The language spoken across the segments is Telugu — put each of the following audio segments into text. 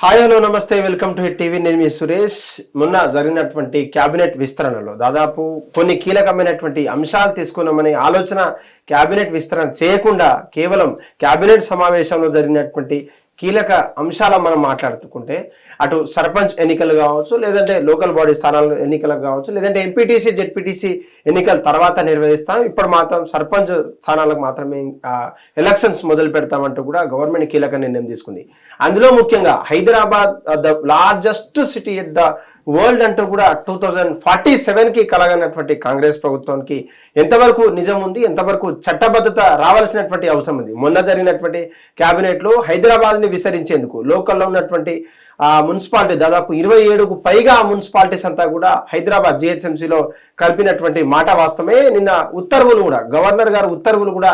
Hi hello namaste welcome to Hit TV. నేను మీ సురేష్. మొన్న జరిగినటువంటి క్యాబినెట్ విస్తరణలో దాదాపు కొన్ని కీలకమైనటువంటి అంశాలు తీసుకున్నామని ఆలోచన క్యాబినెట్ విస్తరణ చేయకుండా కేవలం క్యాబినెట్ సమావేశంలో జరిగినటువంటి కీలక అంశాల మనం మాట్లాడుకుంటే అటు సర్పంచ్ ఎన్నికలు కావచ్చు లేదంటే లోకల్ బాడీ స్థానాల ఎన్నికలకు కావచ్చు లేదంటే ఎంపీటీసీ జెడ్పీటీసీ ఎన్నికల తర్వాత నిర్వహిస్తాం. ఇప్పుడు మాత్రం సర్పంచ్ స్థానాలకు మాత్రమే ఎలక్షన్స్ మొదలు పెడతామంటూ కూడా గవర్నమెంట్ కీలక నిర్ణయం తీసుకుంది. అందులో ముఖ్యంగా Hyderabad the largest city at the world అంటూ కూడా టూ థౌజండ్ ఫార్టీ సెవెన్కి కలగనటువంటి కాంగ్రెస్ ప్రభుత్వానికి ఎంతవరకు నిజం ఉంది ఎంతవరకు చట్టబద్ధత రావాల్సినటువంటి అవసరం ఉంది. మొన్న జరిగినటువంటి క్యాబినెట్లో హైదరాబాద్ని విసరించేందుకు లోకల్లో ఉన్నటువంటి మున్సిపాలిటీ దాదాపు ఇరవై ఏడుకు పైగా మున్సిపాలిటీస్ అంతా కూడా హైదరాబాద్ జిహెచ్ఎంసీలో కలిపినటువంటి మాట వాస్తవమే. నిన్న ఉత్తర్వులు కూడా గవర్నర్ గారు ఉత్తర్వులు కూడా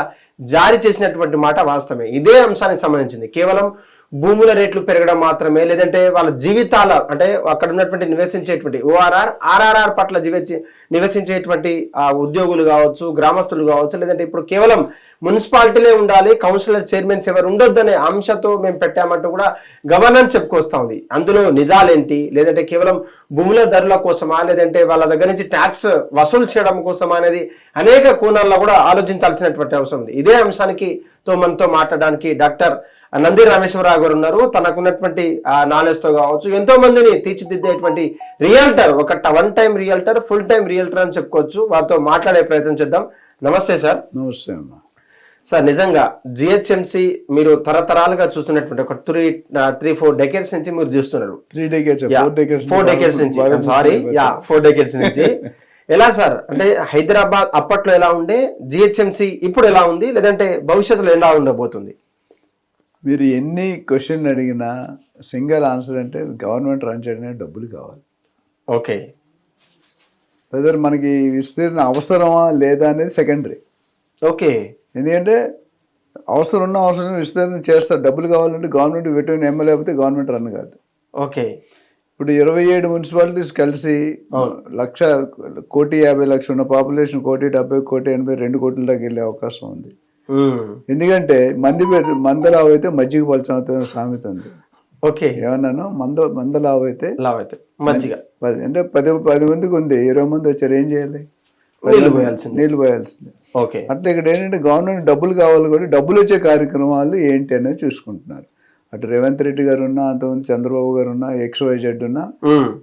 జారీ చేసినటువంటి మాట వాస్తవమే. ఇదే అంశానికి సంబంధించింది. కేవలం భూముల రేట్లు పెరగడం మాత్రమే లేదంటే వాళ్ళ జీవితాల అంటే అక్కడ ఉన్నటువంటి నివసించేటువంటి ఓఆర్ఆర్ ఆర్ఆర్ఆర్ పట్ల జీవించి నివసించేటువంటి ఆ ఉద్యోగులు కావచ్చు గ్రామస్తులు కావచ్చు లేదంటే ఇప్పుడు కేవలం మున్సిపాలిటీలే ఉండాలి కౌన్సిలర్ చైర్మన్స్ ఎవరు ఉండొద్దనే అంశంతో మేము పెట్టామంటూ కూడా గవర్నర్ చెప్పుకొస్తా ఉంది. అందులో నిజాలేంటి? లేదంటే కేవలం భూముల ధరల కోసమా? లేదంటే వాళ్ళ దగ్గర నుంచి ట్యాక్స్ వసూలు చేయడం కోసమా? అనేది అనేక కోణాల్లో కూడా ఆలోచించాల్సినటువంటి అవసరం ఉంది. ఇదే అంశానికి తో మనతో మాట్లాడడానికి డాక్టర్ నంది రామేశ్వరరావు గారు ఉన్నారు. తనకున్నటువంటి నాలెడ్జ్తో కావచ్చు ఎంతో మందిని తీర్చిదిద్దేటువంటి రియల్టర్ ఒక one time realtor full time realtor అని చెప్పుకోవచ్చు. వారితో మాట్లాడే ప్రయత్నం చేద్దాం. నమస్తే సార్. నమస్తే అమ్మా. సార్ నిజంగా జిహెచ్ఎంసి మీరు తరతరాలుగా చూస్తున్నటువంటి ఒక త్రీ త్రీ ఫోర్ డెకేట్స్ నుంచి మీరు చూస్తున్నారు. ఫోర్ డెకేట్స్ నుంచి సారీ యా ఫోర్ డెకేట్స్ నుంచి. ఎలా సార్? అంటే హైదరాబాద్ అప్పట్లో ఎలా ఉండే? జిహెచ్ఎంసి ఇప్పుడు ఎలా ఉంది? లేదంటే భవిష్యత్తులో ఎలా ఉండబోతుంది? మీరు ఎన్ని క్వశ్చన్ అడిగినా సింగిల్ ఆన్సర్ అంటే గవర్నమెంట్ రన్ చేయడానికి డబ్బులు కావాలి. ఓకే. వెదర్ మనకి విస్తీర్ణ అవసరమా లేదా అనేది సెకండరీ ఓకే. ఎందుకంటే అవసరం ఉన్న అవసరం విస్తీర్ణ చేస్తారు. డబ్బులు కావాలంటే గవర్నమెంట్ పెట్టిన ఎమ్మెల్యే లేకపోతే గవర్నమెంట్ రన్ కాదు. ఓకే. ఇప్పుడు ఇరవై ఏడు మున్సిపాలిటీస్ కలిసి లక్ష కోటి యాభై లక్షలు ఉన్న పాపులేషన్ కోటి డెబ్బై కోటి ఎనభై రెండు కోట్ల దాకా వెళ్ళే అవకాశం ఉంది. ఎందుకంటే మంది మందలావు అయితే మజ్జిగ పలచం అవుతుంది సామెత ఉంది. ఓకే. ఏమన్నాను? మంద మందలావు అయితే లావ్ అయితే మంచిగా అంటే పది పది మందికి ఉంది. ఇరవై మంది వచ్చారు ఏం చేయాలి? నీళ్ళు పోయాల్సింది. నీళ్ళు పోయాల్సిందే. ఓకే. అట్లా ఇక్కడ ఏంటంటే గవర్నమెంట్ డబ్బులు కావాలి కూడా డబ్బులు వచ్చే కార్యక్రమాలు ఏంటి అనేది చూసుకుంటున్నారు. అటు రేవంత్ రెడ్డి గారు ఉన్నా అంతమంది చంద్రబాబు గారు ఉన్నా ఎక్స్ వై జెడ్ ఉన్నా.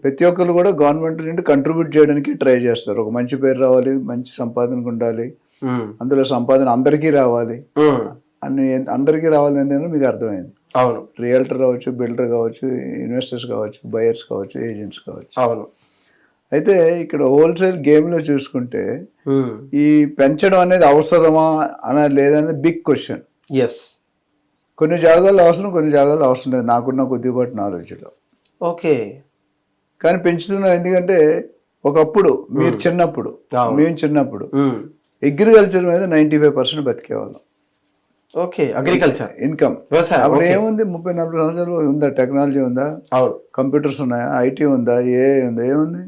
ప్రతి ఒక్కరు కూడా గవర్నమెంట్ నుండి కంట్రిబ్యూట్ చేయడానికి ట్రై చేస్తారు. ఒక మంచి పేరు రావాలి మంచి సంపాదనకు ఉండాలి. అందులో సంపాదన అందరికీ రావాలి. అని అందరికీ రావాలి అనేది మీకు అర్థమైంది. అవును. రియల్టర్ కావచ్చు బిల్డర్ కావచ్చు ఇన్వెస్టర్స్ కావచ్చు బయర్స్ కావచ్చు ఏజెంట్స్ కావచ్చు. అవును. అయితే ఇక్కడ హోల్సేల్ గేమ్లో చూసుకుంటే. ఈ పెంచడం అనేది అవసరమా అన లేదనేది బిగ్ క్వశ్చన్ ఎస్ కొన్ని జాగాల్లో అవసరం కొన్ని జాగాల్లో అవసరం లేదు. నాకున్న కొద్దిపాటి నాలెడ్జ్లో ఓకే. కానీ పెంచుతున్నాం ఎందుకంటే ఒకప్పుడు మీరు చిన్నప్పుడు. మేము చిన్నప్పుడు. అగ్రికల్చర్ మీద నైంటీ ఫైవ్ పర్సెంట్ బతికేవాళ్ళం. ఓకే. అగ్రికల్చర్ ఇన్కమ్ అప్పుడు. ఏముంది? ముప్పై నలభై సంవత్సరాలు ఉందా? టెక్నాలజీ ఉందా? కంప్యూటర్స్ ఉన్నాయా? ఐటీ ఉందా? ఏ ఉందా? ఏముంది.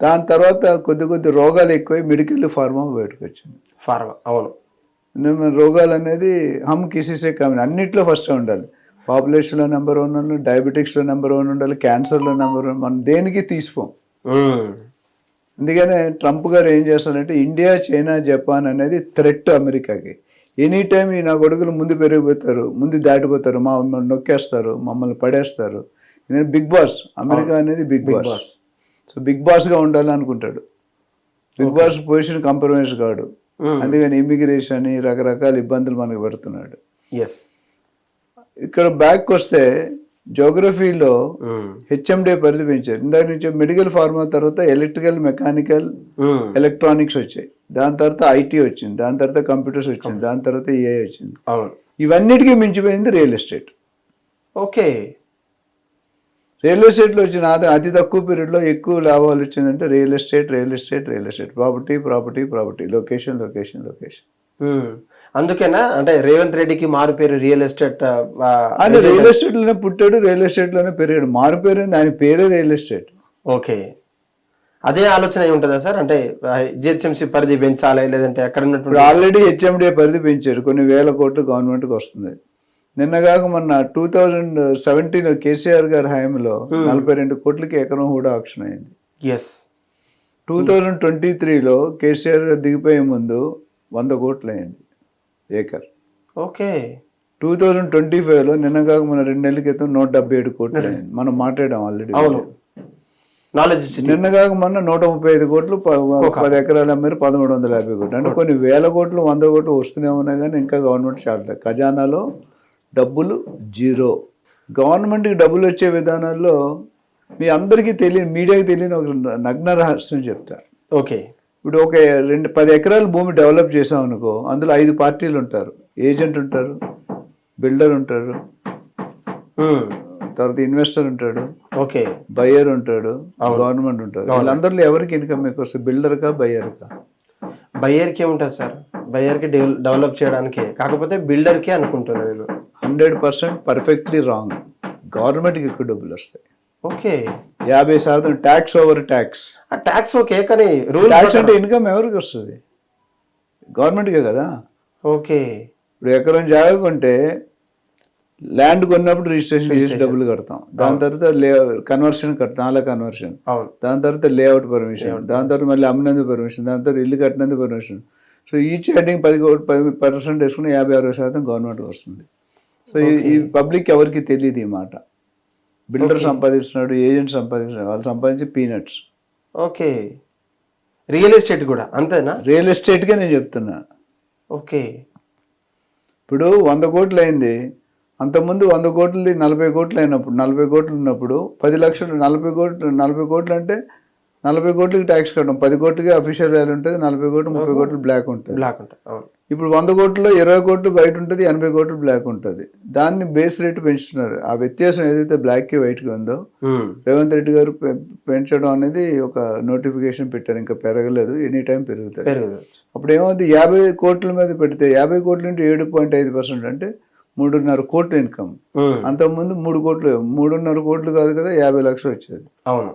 దాని తర్వాత కొద్ది కొద్ది రోగాలు ఎక్కువై మెడికల్ ఫార్మా బయటకు వచ్చింది ఫార్మా అవును. రోగాలు అనేది హమ్ కిసీసే కమి అన్నిట్లో ఫస్ట్ ఉండాలి. పాపులేషన్లో నెంబర్ వన్ ఉండాలి డయాబెటిక్స్లో నెంబర్ వన్ ఉండాలి క్యాన్సర్లో నెంబర్ వన్ మనం దేనికి తీసిపోం. అందుకనే ట్రంప్ గారు ఏం చేస్తారంటే ఇండియా చైనా జపాన్ అనేది థ్రెట్ అమెరికాకి. ఎనీ టైం ఈ నా కొడుకులు ముందు పెరిగిపోతారు ముందు దాటిపోతారు మా మమ్మల్ని నొక్కేస్తారు మమ్మల్ని పడేస్తారు. ఎందుకంటే బిగ్ బాస్. అమెరికా అనేది బిగ్ బాస్. సో బిగ్ బాస్గా ఉండాలి అనుకుంటాడు బిగ్ బాస్ పొజిషన్ కంప్రమైజ్ కాడు. అందుకని ఇమిగ్రేషన్ అని రకరకాల ఇబ్బందులు మనకు పెడుతున్నాడు. ఎస్ ఇక్కడ బ్యాక్ వస్తే జోగ్రఫీలో. హెచ్ఎండే పరిధి పెంచారు ఇందాక నుంచి మెడికల్ ఫార్మా తర్వాత ఎలక్ట్రికల్ మెకానికల్. ఎలక్ట్రానిక్స్ వచ్చాయి. దాని తర్వాత ఐటీ వచ్చింది. దాని తర్వాత కంప్యూటర్స్ వచ్చింది. దాని తర్వాత ఏఐ వచ్చింది. ఇవన్నిటికీ మించిపోయింది రియల్ ఎస్టేట్ ఓకే రియల్ ఎస్టేట్లో వచ్చిన ఆదా అతి తక్కువ పీరియడ్లో ఎక్కువ లాభాలు వచ్చిందంటే real estate real estate real estate. Property property property. Location location location. అందుకేనా? అంటే రేవంత్ రెడ్డికి మారు పేరు రియల్ ఎస్టేట్ ఆయన రియల్ ఎస్టేట్లోనే పుట్టాడు రియల్ ఎస్టేట్లోనే పెరిగాడు. మారు పేరు? ఆయన పేరే రియల్ ఎస్టేట్. ఓకే. అదే ఆలోచన అయి ఉంటుందా సార్? అంటే జిహెచ్ఎంసీ పరిధి పెంచాలి లేదంటే అక్కడ ఉన్నటువంటి ఆల్రెడీ హెచ్ఎండిఏ పరిధి పెంచారు. కొన్ని వేల కోట్లు గవర్నమెంట్కి వస్తుంది. నిన్నగాక మొన్న టూ థౌజండ్ సెవెంటీన్ కేసీఆర్ గారి హయాంలో నలభై రెండు కోట్లకి ఎకరం కూడా ఆప్షన్ అయింది. ఎస్ టూ థౌజండ్ ట్వంటీ త్రీలో కేసీఆర్ గారు దిగిపోయే ముందు వంద కోట్లు అయింది acre. Okay. Two thousand twenty ఫైవ్లో నిన్నగాక మన రెండు నెలల క్రితం నూట డెబ్బై ఏడు కోట్లు అయింది మనం మాట్లాడాం ఆల్రెడీ నాలెడ్జ్ నిన్నగాక మొన్న నూట ముప్పై ఐదు కోట్లు పది ఎకరాల మేర పదమూడు వందల యాభై కోట్లు. అంటే కొన్ని వేల కోట్లు వంద కోట్లు వస్తూనే ఉన్నాయి కానీ ఇంకా గవర్నమెంట్ చాలలేదు ఖజానాలో డబ్బులు జీరో. గవర్నమెంట్కి డబ్బులు వచ్చే విధానాల్లో మీ అందరికీ తెలియని మీడియాకి తెలియని ఒక నగ్న రహస్యం చెప్తా ఓకే. ఇప్పుడు ఒక రెండు పది ఎకరాల భూమి డెవలప్ చేసాం అనుకో అందులో ఐదు పార్టీలు ఉంటారు. ఏజెంట్ ఉంటారు బిల్డర్ ఉంటారు తర్వాత ఇన్వెస్టర్ ఉంటాడు ఓకే. బయ్యర్ ఉంటాడు గవర్నమెంట్ ఉంటాడు. వీళ్ళందరిలో ఎవరికి ఇన్కమ్ ఎక్కువ వస్తుంది బిల్డర్కా బయ్యర్కా? బయ్యర్కి ఏముంటుంది సార్. బయ్యర్కి డెవలప్ చేయడానికి. కాకపోతే బిల్డర్కి అనుకుంటున్నాను నేను. Hundred percent perfectly wrong. గవర్నమెంట్కి ఎక్కువ డబ్బులు వస్తాయి. ఓకే. యాభై శాతం ట్యాక్స్ ఓవర్ ట్యాక్స్. ఆ ట్యాక్స్ ఓకే కానీ రూల్ ట్యాక్స్ అంటే ఇన్కమ్ ఎవరికి వస్తుంది? గవర్నమెంట్కే కదా. ఓకే. ఇప్పుడు ఎకరం జాగా కొంటే ల్యాండ్ కొన్నప్పుడు రిజిస్ట్రేషన్ చేసి డబ్బులు కడతాం. దాని తర్వాత లే కన్వర్షన్ కడతాం అలా కన్వర్షన్. దాని తర్వాత లేఅవుట్ పర్మిషన్. దాని తర్వాత మళ్ళీ అమ్మినందుకు పర్మిషన్. దాని తర్వాత ఇల్లు కట్టినందుకు పర్మిషన్. సో ఈచ్ హెడ్డింగ్ పది పది పర్సెంట్ వేసుకుని యాభై అరవై శాతం గవర్నమెంట్ వస్తుంది. సో ఈ- పబ్లిక్ ఎవరికి తెలియదు ఈ మాట. బిల్డర్ సంపాదిస్తున్నాడు ఏజెంట్ సంపాదిస్తున్నాడు వాళ్ళు సంపాదించి పీనట్స్ ఓకే రియల్ ఎస్టేట్ కూడా అంతేనా? రియల్ ఎస్టేట్కే నేను చెప్తున్నా. ఓకే ఇప్పుడు వంద కోట్లు అయింది అంతకుముందు వంద కోట్లది నలభై కోట్లు అయినప్పుడు నలభై కోట్లు ఉన్నప్పుడు పది లక్షలు నలభై కోట్లు నలభై కోట్లు అంటే నలభై కోట్లకి ట్యాక్స్ కట్టడం పది కోట్లకి అఫీషియల్ వాల్యూ ఉంటుంది నలభై కోట్లు ముప్పై కోట్లు బ్లాక్ ఉంటుంది. బ్లాక్ ఉంటుంది అవును. ఇప్పుడు వంద కోట్లలో ఇరవై కోట్లు బయట ఉంటుంది ఎనభై కోట్లు బ్లాక్ ఉంటుంది. దాన్ని బేస్ రేట్ పెంచుతున్నారు. ఆ వ్యత్యాసం ఏదైతే బ్లాక్కి వైట్కి ఉందో ఉమ్, రేవంత్ రెడ్డి గారు పెంచడం అనేది ఒక నోటిఫికేషన్ పెట్టారు. ఇంకా పెరగలేదు. ఎనీ టైం పెరుగుతుంది. అప్పుడు ఏమవుతుంది యాభై కోట్ల మీద పెడితే యాభై కోట్ల నుండి ఏడు పాయింట్ ఐదు పర్సెంట్ అంటే మూడున్నర కోట్ల ఇన్కమ్ ఉమ్, అంతకుముందు మూడు కోట్లు మూడున్నర కోట్లు కాదు కదా యాభై లక్షలు వచ్చేది. అవును.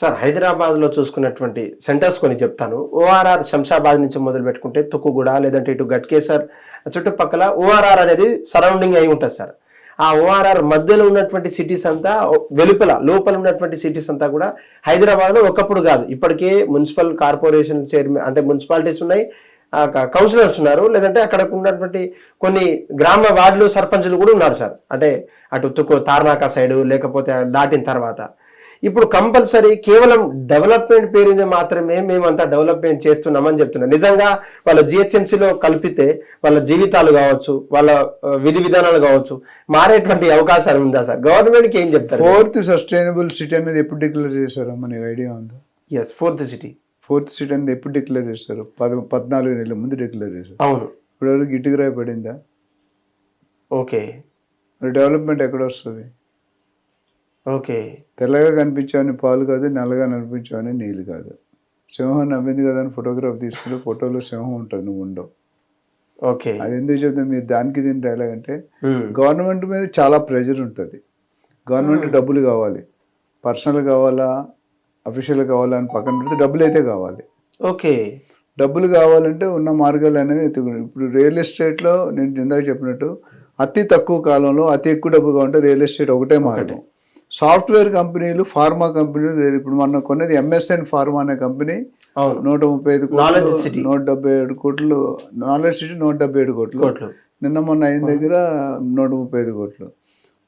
సార్ హైదరాబాద్లో చూసుకున్నటువంటి సెంటర్స్ కొన్ని చెప్తాను. ఓఆర్ఆర్ శంషాబాద్ నుంచి మొదలు పెట్టుకుంటే తుక్కుగూడ లేదంటే ఇటు గట్కేసర్ చుట్టుపక్కల ఓఆర్ఆర్ అనేది సరౌండింగ్ అయి ఉంటుంది సార్. ఆ ఓఆర్ఆర్ మధ్యలో ఉన్నటువంటి సిటీస్ అంతా వెలుపల లోపల ఉన్నటువంటి సిటీస్ అంతా కూడా హైదరాబాద్లో ఒకప్పుడు కాదు. ఇప్పటికే మున్సిపల్ కార్పొరేషన్ చైర్మన్ అంటే మున్సిపాలిటీస్ ఉన్నాయి ఆ కౌన్సిలర్స్ ఉన్నారు లేదంటే అక్కడ ఉన్నటువంటి కొన్ని గ్రామ వార్డులు సర్పంచులు కూడా ఉన్నారు సార్. అంటే అటు తుక్కు తార్నాక సైడు లేకపోతే దాటిన తర్వాత. ఇప్పుడు కంపల్సరీ కేవలం డెవలప్మెంట్ పేరు మీద మాత్రమే మేమంతా డెవలప్మెంట్ చేస్తున్నామని చెప్తున్నారు నిజంగా వాళ్ళ జిహెచ్ఎంసీలో కలిపితే వాళ్ళ జీవితాలు కావచ్చు వాళ్ళ విధి విధానాలు కావచ్చు మారేటువంటి అవకాశాలు ఉందా సార్? గవర్నమెంట్కి ఏం చెప్తారు? ఫోర్త్ సస్టైనబుల్ సిటీ అనేది ఎప్పుడు డిక్లేర్ చేశారు మనకి ఐడియా ఉందా? Yes fourth city. Fourth city అనేది ఎప్పుడు డిక్లేర్ చేశారు? పద పద్నాలుగు నెలల ముందు డిక్లేర్ చేశారు. అవును. ఇప్పుడు వరకు గిట్టుకురాయి పడిందా? ఓకే. డెవలప్మెంట్ ఎక్కడ వస్తుంది? ఓకే. తెల్లగా కనిపించావని పాలు కాదు నల్లగా కనిపించావని నీళ్ళు కాదు. సింహం నవ్వింది కదా అని ఫోటోగ్రాఫ్ తీసుకుంటే ఫోటోలో సింహం ఉంటుంది నువ్వు ఉండవు. ఓకే. అది ఎందుకు చెప్తాను మీరు దానికి దీని డైలాగ్ అంటే గవర్నమెంట్ మీద చాలా ప్రెషర్ ఉంటుంది. గవర్నమెంట్ డబ్బులు కావాలి. పర్సనల్ కావాలా అఫీషియల్ కావాలా అని పక్కన పెడితే డబ్బులు అయితే కావాలి. ఓకే. డబ్బులు కావాలంటే ఉన్న మార్గాలు అనేవి ఎత్తుకుని ఇప్పుడు రియల్ ఎస్టేట్లో నేను ఇందాక చెప్పినట్టు అతి తక్కువ కాలంలో అతి ఎక్కువ డబ్బు కావాలంటే రియల్ ఎస్టేట్ ఒకటే మార్గం. సాఫ్ట్వేర్ కంపెనీలు ఫార్మా కంపెనీలు లేదు. ఇప్పుడు మొన్న కొన్నది ఎంఎస్ఎన్ ఫార్మా అనే కంపెనీ. నూట ముప్పై ఐదు కోట్లు. నూట డెబ్బై ఏడు కోట్లు నాలెడ్జ్ సిటీ నూట డెబ్బై ఏడు కోట్లు. నిన్న మొన్న అయిన దగ్గర నూట ముప్పై ఐదు కోట్లు.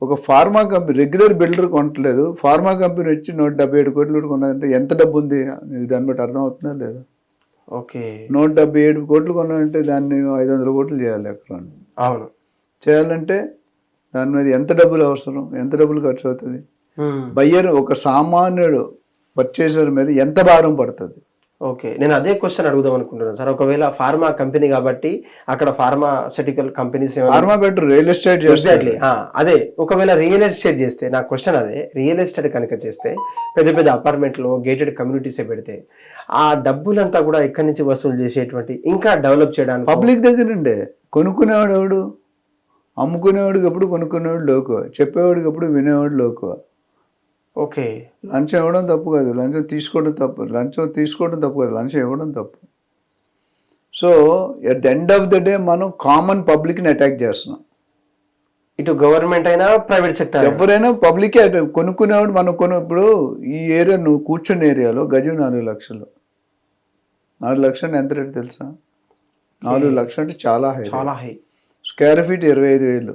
ఒక ఫార్మా కంపెనీ రెగ్యులర్ బిల్డర్ కొనట్లేదు. ఫార్మా కంపెనీ వచ్చి నూట డెబ్బై ఏడు కోట్లు కొన్నదంటే ఎంత డబ్బు ఉంది? నీకు దాన్ని బట్టి అర్థం అవుతుందా లేదా? ఓకే. నూట డెబ్బై ఏడు కోట్లు కొన్నామంటే దాన్ని ఐదు వందల కోట్లు చేయాలి ఎకరాన్ని అవును. చేయాలంటే దాని మీద ఎంత డబ్బులు అవసరం? ఎంత డబ్బులు ఖర్చు అవుతుంది? బయ్యర్ ఒక సామాన్యుడు పర్చేసర్ మీద ఎంత భారం పడుతుంది? ఓకే నేను అదే క్వశ్చన్ అడుగుదాం అనుకుంటున్నాను. సార్ ఒకవేళ ఫార్మా కంపెనీ కాబట్టి అక్కడ pharmaceutical companies pharma better real estate exactly అదే ఒకవేళ రియల్ ఎస్టేట్ చేస్తే నా క్వశ్చన్ అదే రియల్ ఎస్టేట్ కనుక చేస్తే పెద్ద పెద్ద అపార్ట్మెంట్లో గేటెడ్ కమ్యూనిటీసే పెడితే ఆ డబ్బులంతా కూడా ఎక్కడి నుంచి వసూలు చేసేటువంటి ఇంకా డెవలప్ చేయడానికి పబ్లిక్ దగ్గర ఉండే కొనుక్కునేవాడు ఎవడు? అమ్ముకునేవాడికి ఎప్పుడు కొనుక్కునేవాడు లోకు చెప్పేవాడికి ఎప్పుడు వినేవాడు లోకు ఓకే. లంచం ఇవ్వడం తప్పు కాదు. లంచం తీసుకోవడం తప్పు. లంచం తీసుకోవడం తప్పు కాదు. లంచం ఇవ్వడం తప్పు. So at the end of the day మనం కామన్ పబ్లిక్ని అటాక్ చేస్తున్నాం. ఇటు గవర్నమెంట్ అయినా ప్రైవేట్ సెక్టర్ ఎవరైనా పబ్లిక్ కొనుక్కునేవాడు మనం కొను ఇప్పుడు ఈ ఏరియా నువ్వు కూర్చున్న ఏరియాలో గజం నాలుగు లక్షలు. నాలుగు లక్షలు ఎంత రేటు తెలుసా? నాలుగు లక్షలు అంటే చాలా హై చాలా హై. స్క్వేర్ ఫీట్ ఇరవై ఐదు వేలు.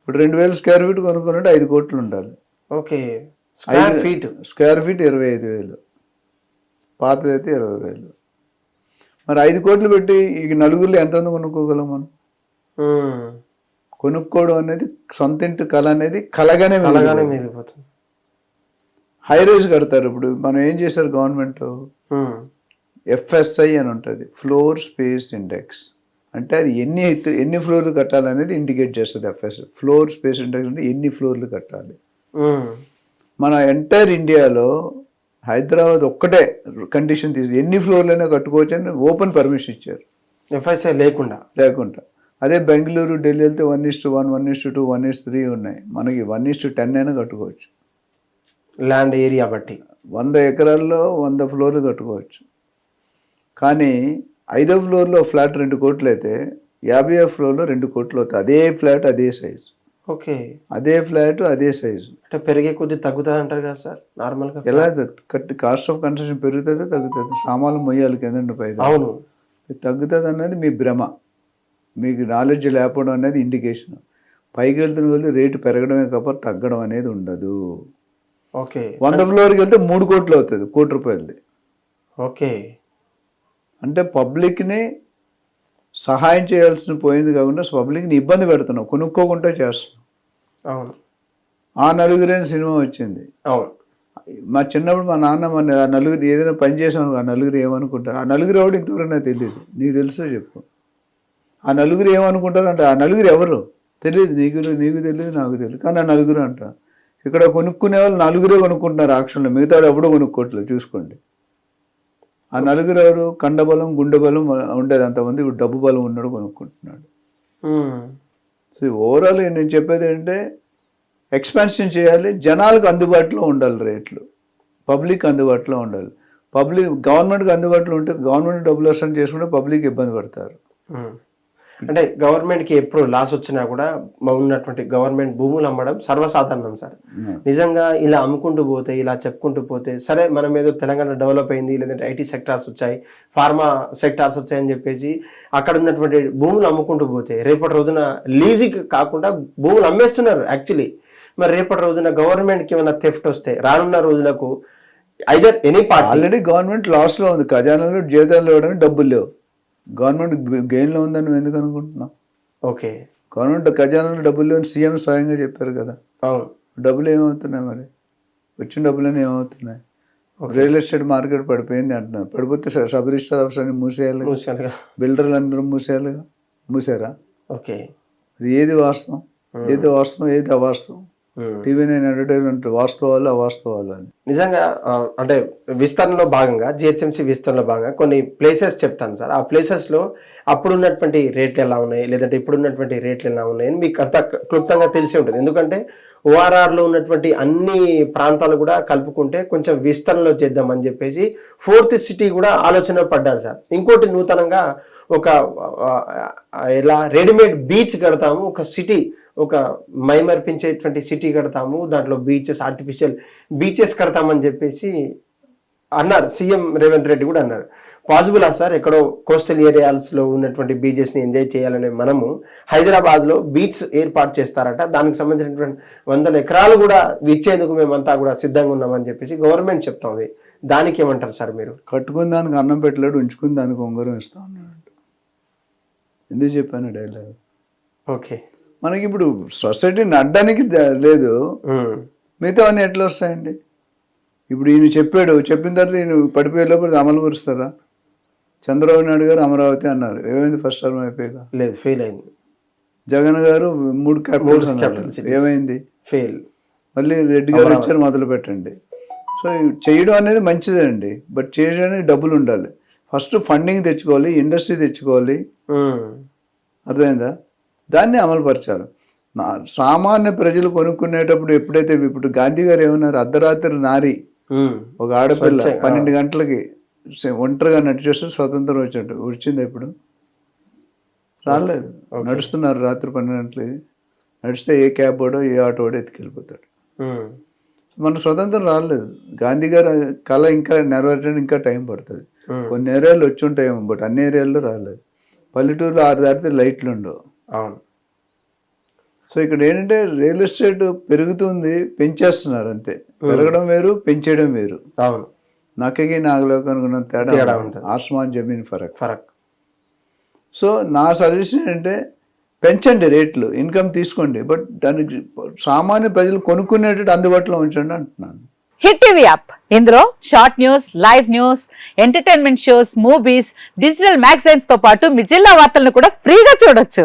ఇప్పుడు రెండు వేలు స్క్వేర్ ఫీట్ కొనుక్కుంటే ఐదు కోట్లు ఉండాలి. Okay. Square feet. Square feet ఇరవై ఐదు వేలు. పాతదైతే ఇరవై వేలు. మరి ఐదు కోట్లు పెట్టి ఈ నలుగురిలో ఎంత మంది కొనుక్కోగలం మనం? కొనుక్కోవడం అనేది సొంత ఇంటి కళ అనేది కలగానే అలాగానే మిగిలిపోతుంది. హై రైజ్ కడతారు ఇప్పుడు. మనం ఏం చేశారు గవర్నమెంట్. ఎఫ్ఎస్ఐ అని ఉంటుంది. Floor space index. అంటే అది ఎన్ని ఎన్ని ఫ్లోర్లు కట్టాలనేది ఇండికేట్ చేస్తుంది ఎఫ్ఎస్ ఫ్లోర్ స్పేస్ ఇండెక్స్ అంటే ఎన్ని ఫ్లోర్లు కట్టాలి. మన ఎంటైర్ ఇండియాలో హైదరాబాద్ ఒక్కటే కండిషన్ తీసి ఎన్ని ఫ్లోర్లైనా కట్టుకోవచ్చు అని ఓపెన్ పర్మిషన్ ఇచ్చారు. ఎఫ్ఐసిఐ లేకుండా. లేకుండా. అదే బెంగళూరు ఢిల్లీ వెళ్తే one is to one one is to two one is three ఉన్నాయి. మనకి వన్ ఇస్ టు టెన్ అయినా కట్టుకోవచ్చు. ల్యాండ్ ఏరియా బట్టి. వంద ఎకరాల్లో వంద ఫ్లోర్లు కట్టుకోవచ్చు. కానీ ఐదో ఫ్లోర్లో ఫ్లాట్ రెండు కోట్లు అయితే యాభై ఫ్లోర్లో రెండు కోట్లు అవుతాయి. అదే ఫ్లాట్ అదే సైజు. ఓకే. అదే ఫ్లాట్ అదే సైజు. అంటే పెరిగే కొద్ది తగ్గుతుంది అంటారు కదా సార్ నార్మల్గా ఎలా కట్టి కాస్ట్ ఆఫ్ కన్స్ట్రక్షన్ పెరుగుతుందో తగ్గుతుంది? సామాన్లు మొయ్యాలి కింద పై అవును. తగ్గుతుంది అనేది మీ భ్రమ. మీకు నాలెడ్జ్ లేకపోవడం అనేది ఇండికేషన్. పైకి వెళ్తున్న కొద్దీ రేటు పెరగడమే తప్ప తగ్గడం అనేది ఉండదు. ఓకే. వంద ఫ్లోర్కి వెళ్తే మూడు కోట్లు అవుతుంది కోటి రూపాయలది. ఓకే. అంటే పబ్లిక్ని సహాయం చేయాల్సిన పోయింది కాకుండా పబ్లిక్ని ఇబ్బంది పెడుతున్నాం కొనుక్కోకుండా చేస్తున్నాం అవును. ఆ నలుగురైన సినిమా వచ్చింది. అవును. మా చిన్నప్పుడు మా నాన్న మన ఆ నలుగురు ఏదైనా పని చేసాం ఆ నలుగురు ఏమనుకుంటారు? ఆ నలుగురు ఎవడు ఇంతవరకు నాకు తెలియదు. నీకు తెలుసో చెప్పు. ఆ నలుగురు ఏమనుకుంటారు అంటే ఆ నలుగురు ఎవరు? తెలియదు. నీకు నీకు తెలియదు నాకు తెలియదు. కానీ ఆ నలుగురు అంట. ఇక్కడ కొనుక్కునే వాళ్ళు నలుగురే కొనుక్కుంటున్నారు ఆక్షన్లో. మిగతా ఎవడో కొనుక్కోవట్లేదు చూసుకోండి. ఆ నలుగురు ఎవరు కండబలం గుండె బలం ఉండేది అంతమంది ఇప్పుడు డబ్బు బలం ఉన్నాడు కొనుక్కుంటున్నాడు. సో ఓవరాల్ నేను చెప్పేది ఏంటంటే ఎక్స్పాన్షన్ చేయాలి జనాలకు అందుబాటులో ఉండాలి రేట్లు పబ్లిక్ అందుబాటులో ఉండాలి పబ్లిక్ గవర్నమెంట్కి అందుబాటులో ఉంటే గవర్నమెంట్ డబ్బులు వస్తాను చేసుకుంటే పబ్లిక్ ఇబ్బంది పడతారు. అంటే గవర్నమెంట్కి ఎప్పుడు లాస్ వచ్చినా కూడా ఉన్నటువంటి గవర్నమెంట్ భూములు అమ్మడం సర్వసాధారణం సార్. నిజంగా ఇలా అమ్ముకుంటూ పోతే ఇలా చెప్పుకుంటూ పోతే సరే మనం ఏదో తెలంగాణ డెవలప్ అయింది లేదంటే ఐటీ సెక్టార్స్ వచ్చాయి ఫార్మా సెక్టార్స్ వచ్చాయని చెప్పేసి అక్కడ ఉన్నటువంటి భూములు అమ్ముకుంటూ పోతే రేపటి రోజున లీజుకి కాకుండా భూములు అమ్మేస్తున్నారు యాక్చువల్లీ. మరి రేపటి రోజున గవర్నమెంట్కి ఏమైనా థెఫ్ట్ వస్తే రానున్న రోజులకు either any party already government లాస్లో ఉంది. ఖజానాలో జీతాలు ఇవ్వడానికి డబ్బులు లేవు. గవర్నమెంట్ గెయిన్లో ఉందని నువ్వు ఎందుకు అనుకుంటున్నావు? ఓకే. గవర్నమెంట్ ఖజానాలో డబ్బులు లేవని సీఎం స్వయంగా చెప్పారు కదా. అవును. డబ్బులు ఏమవుతున్నాయి మరి? వచ్చిన డబ్బులన్నీ ఏమవుతున్నాయి? రియల్ ఎస్టేట్ మార్కెట్ పడిపోయింది అంటున్నారు. పడిపోతే సబ్ రిజిస్టర్ ఆఫీసర్ని మూసేయాలి మూసినట్టుగా బిల్డర్లు అందరూ మూసేయాలిగా? మూసారా? ఓకే. ఏది వాస్తవం? ఏది వాస్తవం? ఏది అవాస్తవం. టీవీ నైన్ అడ్వర్టైజ్మెంట్ వాస్తవాలు అవాస్తవాలు అని. నిజంగా అంటే విస్తరణలో భాగంగా జిహెచ్ఎంసీ విస్తరణలో భాగంగా కొన్ని ప్లేసెస్ చెప్తాను సార్. ఆ ప్లేసెస్లో అప్పుడు ఉన్నటువంటి రేట్లు ఎలా ఉన్నాయి లేదంటే ఇప్పుడు ఉన్నటువంటి రేట్లు ఎలా ఉన్నాయి అని మీకు అంత క్లుప్తంగా తెలిసి ఉంటుంది. ఎందుకంటే ఓఆర్ఆర్లో ఉన్నటువంటి అన్ని ప్రాంతాలు కూడా కలుపుకుంటే కొంచెం విస్తరణలో చేద్దామని చెప్పేసి ఫోర్త్ సిటీ కూడా ఆలోచన పడ్డారు సార్. ఇంకోటి నూతనంగా ఒక ఎలా రెడీమేడ్ బీచ్ కడతాము ఒక సిటీ ఒక మైమర్పించేటువంటి సిటీ కడతాము దాంట్లో బీచెస్ ఆర్టిఫిషియల్ బీచెస్ కడతామని చెప్పేసి అన్నారు. సీఎం రేవంత్ రెడ్డి కూడా అన్నారు. పాసిబుల్ సార్ ఎక్కడో కోస్టల్ ఏరియాస్లో ఉన్నటువంటి బీచెస్ని ఎంజాయ్ చేయాలనే మనము హైదరాబాద్లో బీచ్ ఏర్పాటు చేస్తారట. దానికి సంబంధించినటువంటి వందల ఎకరాలు కూడా ఇచ్చేందుకు మేమంతా కూడా సిద్ధంగా ఉన్నామని చెప్పేసి గవర్నమెంట్ చెప్తోంది. దానికి ఏమంటారు సార్ మీరు? కట్టుకున్న దానికి అన్నం పెట్టలేడు ఉంచుకున్న దానికి ఉంగరం ఇస్తా ఉన్నాడు. ఎందుకు చెప్పాను డైలాగ్? ఓకే. మనకి ఇప్పుడు సొసైటీని అడ్డానికి లేదు. మిగతా అన్నీ ఎట్లా వస్తాయండి? ఇప్పుడు ఈయన చెప్పాడు చెప్పిన తర్వాత ఈయన పడిపోయే లోపల అమలు పరుస్తారా? చంద్రబాబు నాయుడు గారు అమరావతి అన్నారు. ఏమైంది ఫస్ట్ టర్మ్ అయిపోయాక? లేదు ఫెయిల్ అయింది. జగన్ గారు మూడు క్యాపిటల్స్ అన్నారు. ఏమైంది? ఫెయిల్ మళ్ళీ రెడ్డి గారు వచ్చారు మొదలు పెట్టండి. సో చేయడం అనేది మంచిదే అండి బట్ చేయడానికి డబ్బులు ఉండాలి. ఫస్ట్ ఫండింగ్ తెచ్చుకోవాలి ఇండస్ట్రీ తెచ్చుకోవాలి. అర్థమైందా? దాన్ని అమలుపరచాలి నా సామాన్య ప్రజలు కొనుక్కునేటప్పుడు ఎప్పుడైతే ఇప్పుడు గాంధీ గారు ఏమన్నారు? అర్ధరాత్రి నారి. ఒక ఆడపిల్ల. పన్నెండు గంటలకి ఒంటరిగా నడిచేస్తే స్వతంత్రం వచ్చినట్టు. వచ్చింది ఇప్పుడు? రాలేదు. నడుస్తున్నారు రాత్రి పన్నెండు గంటలకి. నడిస్తే ఏ క్యాబ్ వాడో ఏ ఆటో వాడో ఎత్తుకెళ్ళిపోతాడు. మన స్వతంత్రం రాలేదు. గాంధీ గారు కళ ఇంకా నెరవేరడానికి ఇంకా టైం పడుతుంది. కొన్ని ఏరియాలు వచ్చి ఉంటాయేమో బట్ అన్ని ఏరియాల్లో రాలేదు. పల్లెటూరులో ఆరు దాటితే లైట్లు ఉండవు. అవును. సో ఇక్కడ ఏంటంటే రియల్ ఎస్టేట్ పెరుగుతుంది పెంచేస్తున్నారు అంతే. పెరగడం వేరు పెంచేయడం వేరు. అవును. నాకకి నాగలోకి అనుకున్న తేడా తేడా ఉంటుంది. ఆస్మాన్ జమీన్ ఫరక్. ఫరక్. సో నా సజెషన్ అంటే పెంచండి రేట్లు ఇన్కమ్ తీసుకోండి. బట్ దానికి సామాన్య ప్రజలు కొనుక్కునేటట్టు అందుబాటులో ఉంచండి అంటున్నాను. Hit TV app. ఇందులో short news live news entertainment shows movies digital మ్యాగజైన్స్తో పాటు మీ జిల్లా వార్తలను కూడా ఫ్రీగా చూడొచ్చు.